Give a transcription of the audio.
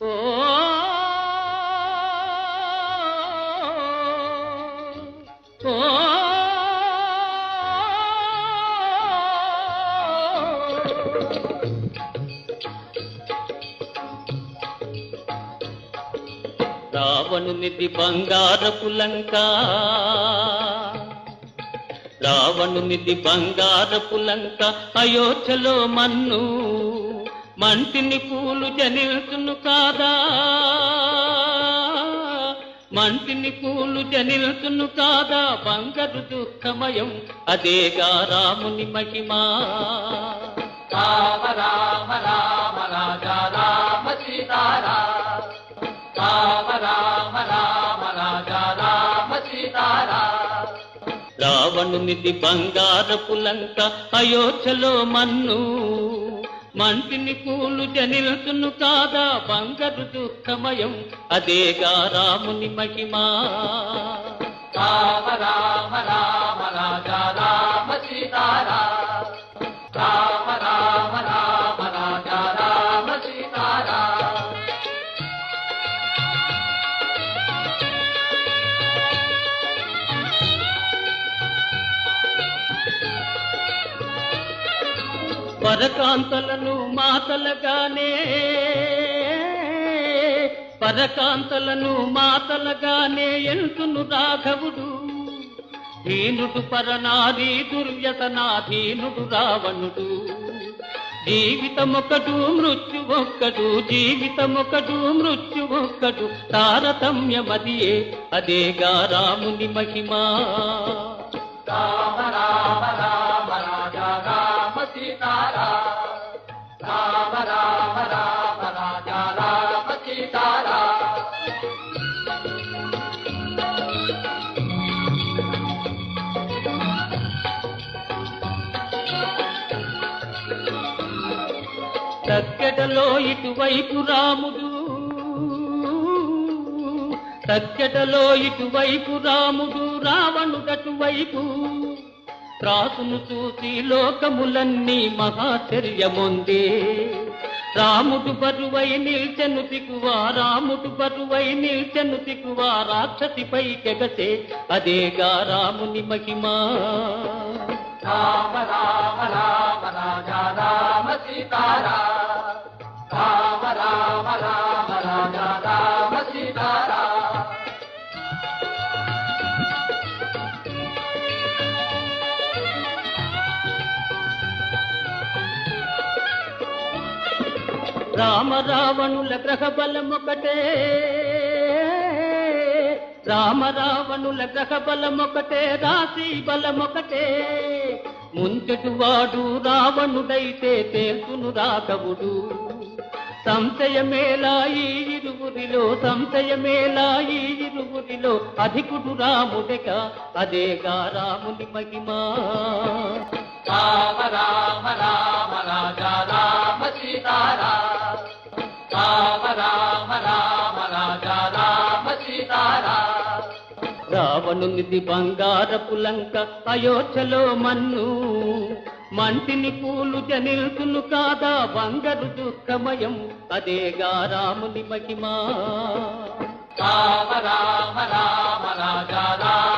ఓ ఓ రావణునిది బంగారపు లంక. రావణునిది బంగారపు లంక అయోధ్యలో మన్ను. మంటిని పూలు జనిల్చును కాదా? మంటిని పూలు జనిల్చును కాదా? బంగారు దుఃఖమయం అదేగా రాముని మహిమా. రామ రామ రామ రాజా రామ సీతారా. రామ రామ రామ రాజా రామ సీతారా. రావణునిది బంగారపు లంక అయోధ్యలో మన్ను. మంటిని పూలు జనిల్చును కాదా బంగారు దుఃఖమయం. అదేగా రాముని మహిమా. రామ రామ. పరకాంతలను మాతలగానే. పరకాంతలను మాతలగానే ఎంతును రాఘవుడు. దీనుడు పరనాది దుర్వ్యసనాధీనుడు రావణుడు. జీవితమొకడు మృత్యు ఒక్కడు జీవితమొకడు మృత్యు ఒక్కడు తారతమ్యమదియే అదేగా రాముని మహిమా. తక్కెటలో ఇటువైపు రాముడు. తక్కెటలో ఇటువైపు రాముడు రావణుడటువైపు త్రాసును చూసి లోకములన్నీ మహాచర్యముంది. రాముడు బరువై నిల్చెను దిగువా రాముడు బరువై నిల్చెను దిగువా రాక్షసిపై కెగసే అదేగా రాముని మహిమా. రామ రామ రామ రాజా రామ సీతారా రామ రావణుల గ్రహ బలమొకటే రామ రావణుల గ్రహ బలమొకటే రాశి బలమొకటే ముంచెటు వాడు రావణుడైతే తేల్చును రాఘవుడు. సంశయమేలా ఈ ఇరువురిలో సంశయమేలా ఈ ఇరువురిలో అధికుడు రాముడెగా అదేగా రాముని మహిమా. రామ రామ రామ రాజా తొమ్మిది బంగారపు లంక అయోధ్యలో మన్ను. మంటిని పూలు జనిల్తును కాదా బంగారు దుఃఖమయం అదేగా రాముని మహిమా. రామ రామ రామ రాజా రామ.